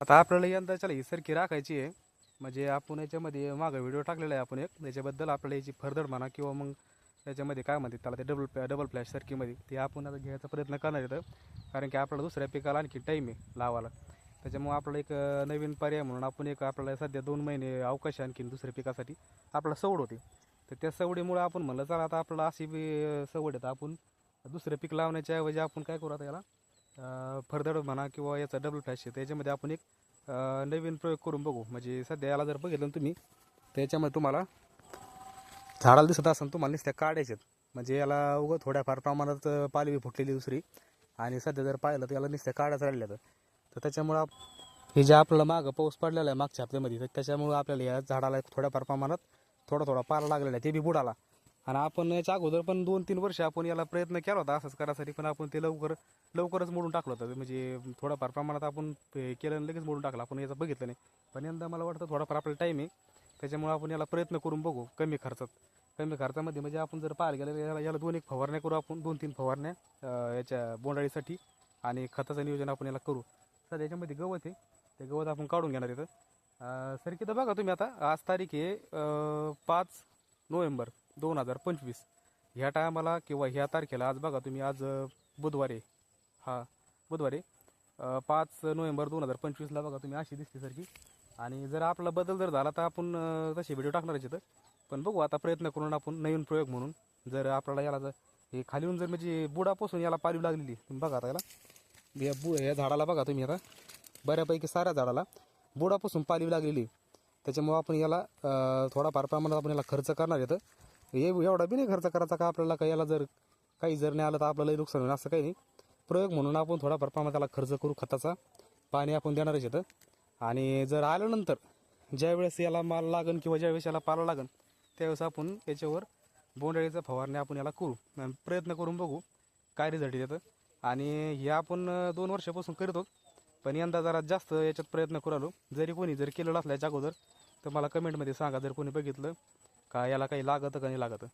आता आपल्याला यंदा चला ही सरकी राखायची आहे. म्हणजे आपण याच्यामध्ये मागं व्हिडिओ टाकलेला आहे आपण एक. त्याच्याबद्दल आपल्याला याची फरदड म्हणा किंवा मग त्याच्यामध्ये काय म्हणतात त्याला ते डबल डबल फ्लॅश सरकीमध्ये. ते आपण आता घ्यायचा प्रयत्न करणार येतं कारण की आपल्याला दुसऱ्या पिकाला आणखी टाईम आहे लावायला. त्याच्यामुळे आपल्याला एक नवीन पर्याय म्हणून आपण एक आपल्याला सध्या दोन महिने अवकाश आणखीन दुसऱ्या पिकासाठी. आपल्याला सवड होते. तर त्या सवडीमुळे आपण म्हणलं चला आता आपल्याला अशी बी सवड आहे तर आपण दुसरं पीक लावण्याच्या ऐवजी आपण काय करू आता याला? फरदड म्हणा किंवा याचा डबल फ्लॅश आहे त्याच्यामध्ये आपण एक नवीन प्रयोग करून बघू. म्हणजे सध्या याला जर बघितलं तुम्ही त्याच्यामध्ये तुम्हाला झाडाला दिसत असेल तुम्हाला नुसत्या काढायच्यात म्हणजे याला उगं थोड्याफार प्रमाणात पालवी फुटलेली दुसरी. आणि सध्या जर पाहिलं तर याला नुसत्या काढाच राहिल्या तर तर त्याच्यामुळं हे जे आपल्याला मागं पाऊस पडलेला आहे मागच्या हप्त्यामध्ये तर त्याच्यामुळं आपल्याला या झाडाला थोड्याफार प्रमाणात थोडा थोडा पाला लागलेला आहे. ते बी बुडाला. आणि आपण याच्या अगोदर पण दोन तीन वर्ष आपण याला प्रयत्न केला होता असंच करायसाठी पण आपण ते लवकर लवकरच मोडून टाकलं होतं. म्हणजे थोडाफार प्रमाणात आपण केलं आणि लगेच मोडून टाकलं. आपण याचं बघितलं नाही. पण यंदा मला वाटतं थोडाफार आपला टाईम आहे. त्याच्यामुळे आपण याला प्रयत्न करून बघू कमी खर्चात. कमी खर्चामध्ये म्हणजे आपण जर पाहायला गेलं तर याला याला दोन एक फवारण्या करू आपण दोन तीन फवारण्या याच्या बोंडाळीसाठी आणि खताचं नियोजन आपण याला करू. सर याच्यामध्ये गवत आहे. ते गवत आपण काढून घेणार इथं. सर किती बघा तुम्ही आता. आज तारीख आहे पाच नोव्हेंबर. दोन हजार पंचवीस. ह्या टायमाला किंवा ह्या तारखेला आज बघा तुम्ही आज अं, बुधवारी आहे. हा बुधवारी पाच नोव्हेंबर दोन हजार पंचवीसला बघा तुम्ही अशी दिसते सारखी. आणि जर आपला बदल जर झाला तर आपण तसे व्हिडिओ टाकणारच तर पण बघू आता प्रयत्न करून आपण नवीन प्रयोग म्हणून जर आपल्याला याला जर हे खालीहून जर म्हणजे बुडापासून याला पाळीव लागलेली तुम्ही बघा आता याला. या बु या झाडाला बघा तुम्ही आता. बऱ्यापैकी साऱ्या झाडाला बुडापासून पाळीव लागलेली त्याच्यामुळं आपण याला थोडाफार प्रमाणात आपण याला खर्च करणार येतं हे एवढा बी नाही खर्च करायचा का आपल्याला काही याला जर काही जर नाही आलं तर आपल्यालाही नुकसान होईल असं काही नाही. प्रयोग म्हणून आपण थोडाफार प्रमाणात त्याला खर्च करू खताचा. पाणी आपण देणारच येतं आणि जर आल्यानंतर ज्यावेळेस याला माल लागन किंवा ज्यावेळेस याला पाला लागन त्यावेळेस आपण याच्यावर बोंडअळीचा फवारणी आपण याला करू. प्रयत्न करून बघू काय रिझल्ट येतं. आणि हे आपण दोन वर्षापासून करतो पण यंदा जरा जास्त याच्यात प्रयत्न करू आलो. जरी कोणी जर केलेलं असल्याच्या अगोदर तर मला कमेंटमध्ये सांगा जर कोणी बघितलं. का याला काही लागतं का नाही लागतं?